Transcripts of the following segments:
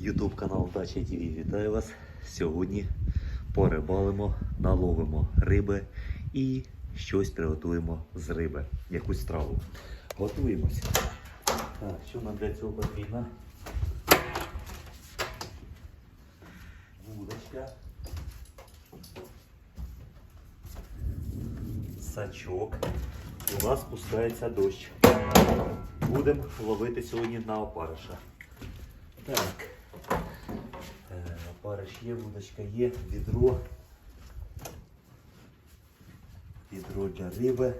Ютуб канал Дача ТВ вітаю вас. Сьогодні порибалимо, наловимо риби і щось приготуємо з риби, якусь страву. Готуємося. Так, що нам для цього потрібно? Вудочка. Сачок. У нас спускається дощ. Будемо ловити сьогодні на опариша. Так. Е, Опариш є, вудочка є, відро. Відро для риби.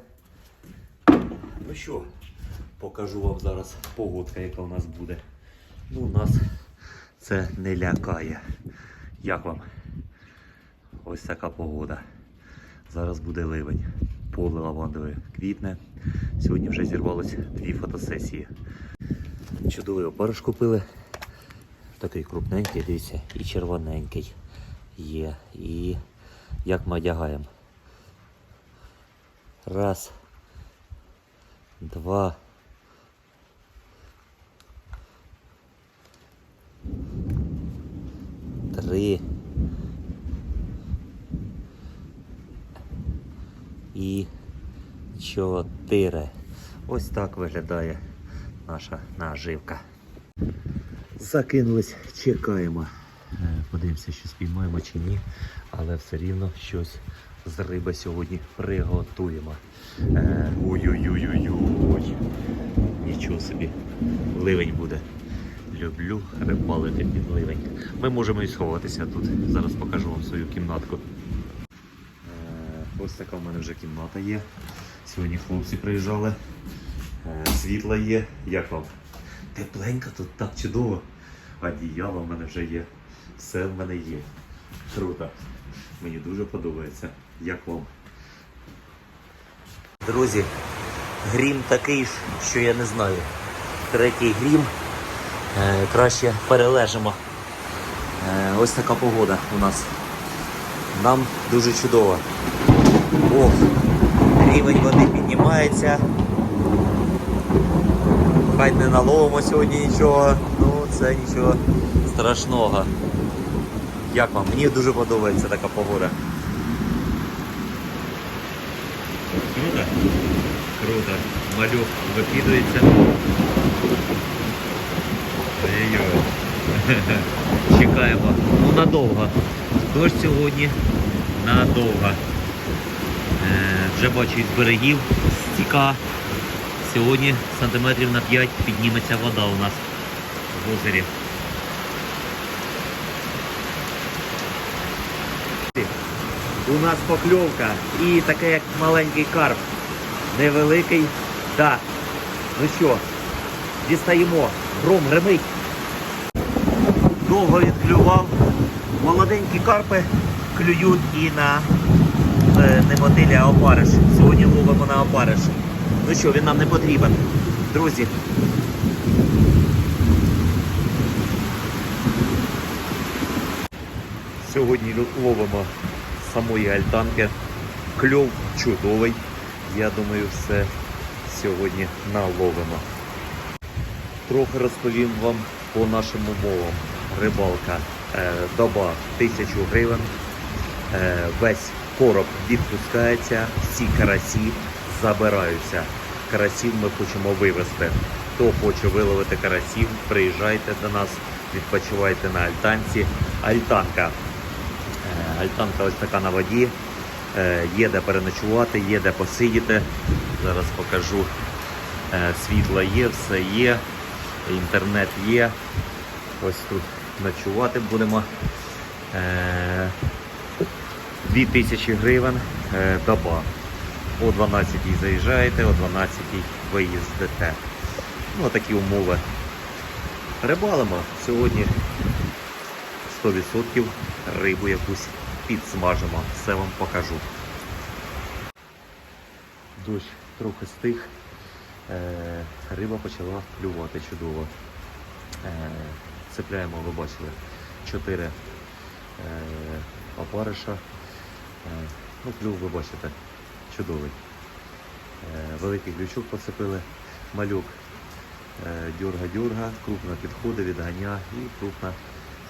Ну що, покажу вам зараз погодка, яка у нас буде. Ну, у нас це не лякає. Як вам? Ось така погода. Зараз буде ливень. Поле лавандове квітне. Сьогодні вже зірвалося дві фотосесії. Чудовий опариш купили. Такий крупненький, дивіться, і червоненький є. І як ми одягаємо. Раз. Два. Три. І чотири. Ось так виглядає наша наживка. Закинулись, чекаємо. Е, Подивимося, що спіймаємо чи ні, але все рівно щось з риби сьогодні приготуємо. Е, Ой-ой-ой-ой-ой. Нічого собі. Ливень буде. Люблю рибалити під ливень. Ми можемо і сховатися тут. Зараз покажу вам свою кімнатку. Е, Ось така в мене вже кімната є. Сьогодні хлопці приїжджали. Світла є. Як вам? Тепленько тут так чудово. Одіяло в мене вже є. Все в мене є. Круто. Мені дуже подобається. Як вам? Друзі, грім такий, ж, що я не знаю. Третій грім. Е, краще перележимо. Е, ось така погода у нас. Нам дуже чудово. Ох, рівень води піднімається. Хай не наловимо сьогодні нічого, ну це нічого страшного. Як вам? Мені дуже подобається така погода. Круто? Круто. Малюк викидується. Ой-ой. Чекаємо. Ну надовго. Дощ сьогодні надовго. Е, вже бачу із берегів стіка. Сьогодні сантиметрів на 5 підніметься вода у нас в озері. У нас покльовка і таке як маленький карп. Невеликий. Так. Ну що, дістаємо. Гром гримить. Довго відклював. Молоденькі карпи клюють і на е, не мотилі, а опариш. Сьогодні ловимо на опариш. Ну що, він нам не потрібен. Друзі. Сьогодні ловимо самої альтанки. Кльов чудовий. Я думаю, все сьогодні наловимо. Трохи розповім вам по нашим умовам. Рибалка е, доба 1000 гривень. Е, весь короб відпускається, всі карасі забираються. Карасів ми хочемо вивезти. Хто хоче виловити карасів, приїжджайте до нас, відпочивайте на альтанці. Альтанка. Е, Альтанка ось така на воді. Е, Є де переночувати, є де посидіти. Зараз покажу. Е, Світло є, все є, інтернет є. Ось тут ночувати будемо. Е, 2000 гривень доба. О 12 заїжджаєте, о 12 виїздите. Ну, такі умови. Рибалимо. Сьогодні 100% рибу якусь підсмажимо. Все вам покажу. Дощ трохи стих. Е, риба почала клювати чудово. Е, цепляємо, ви бачили, 4 е, опариша. Ну, клюв ви бачите, чудовий. Е, великий ключок поцепили, малюк Е, Дюрга-дюрга, крупна підходить, відганя і крупна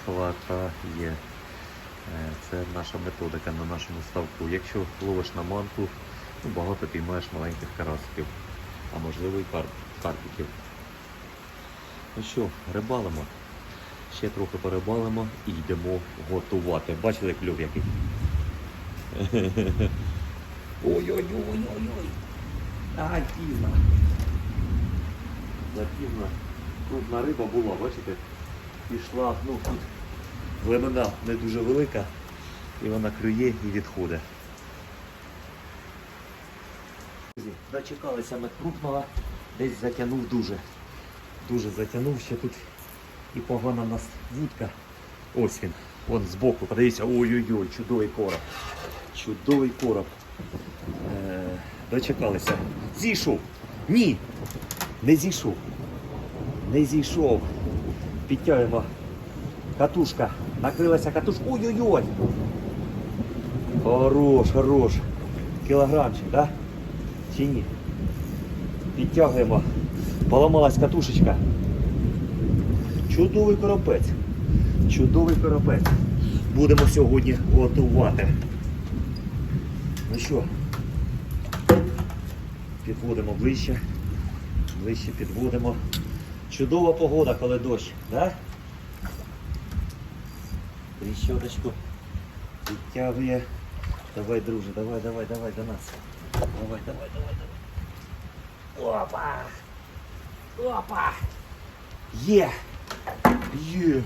хватає. Е, Це наша методика на нашому ставку. Якщо ловиш на манку, ну, багато піймаєш маленьких карасиків, а можливо і карп, карпіків. Ну що, рибалимо. Ще трохи порибалимо і йдемо готувати. Бачили клюв який? Ой-ой-ой-ой-ой. Ай, пізно. Запізно. Крупна риба була, бачите? Пішла, ну тут глибина не дуже велика, і вона клює і відходить. Дочекалися ми крупного, десь затягнув дуже. Дуже затягнув, ще тут і погана в нас вудка. Ось він, вон збоку, подивіться, ой-ой-ой, чудовий короб. Чудовий короб. Е, дочекалися. Зійшов. Ні. Не зійшов. Не зійшов. Підтягуємо. Катушка. Накрилася катушка. Ой-ой-ой. Хорош, хорош. Кілограмчик, да? Чи ні? Підтягуємо. Поламалась катушечка. Чудовий коропець. Чудовий коропець. Будемо сьогодні готувати. Ну що, підводимо ближче. Ближче підводимо. Чудова погода, коли дощ, да? Тріщоточку підтягує. Давай, друже, давай, давай, давай до нас. Давай, давай, давай, давай. Опа! Опа! Є! Є!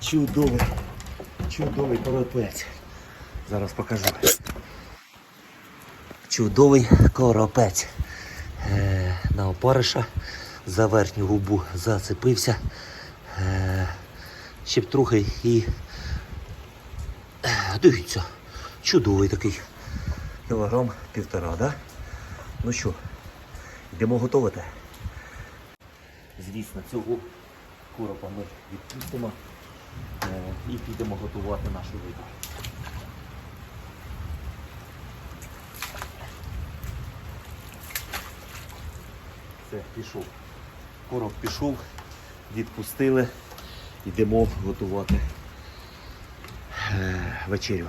Чудовий! Чудовий коропець. Зараз покажу. Чудовий коропець. Е, на опариша за верхню губу зацепився. Е, ще б трохи і. Е, дивіться, чудовий такий. Кілограм півтора, да? Ну що, йдемо готувати. Звісно, цього коропа ми відпустимо е, і підемо готувати нашу рибу. Все, пішов. Короб пішов, відпустили, йдемо готувати е, вечерю.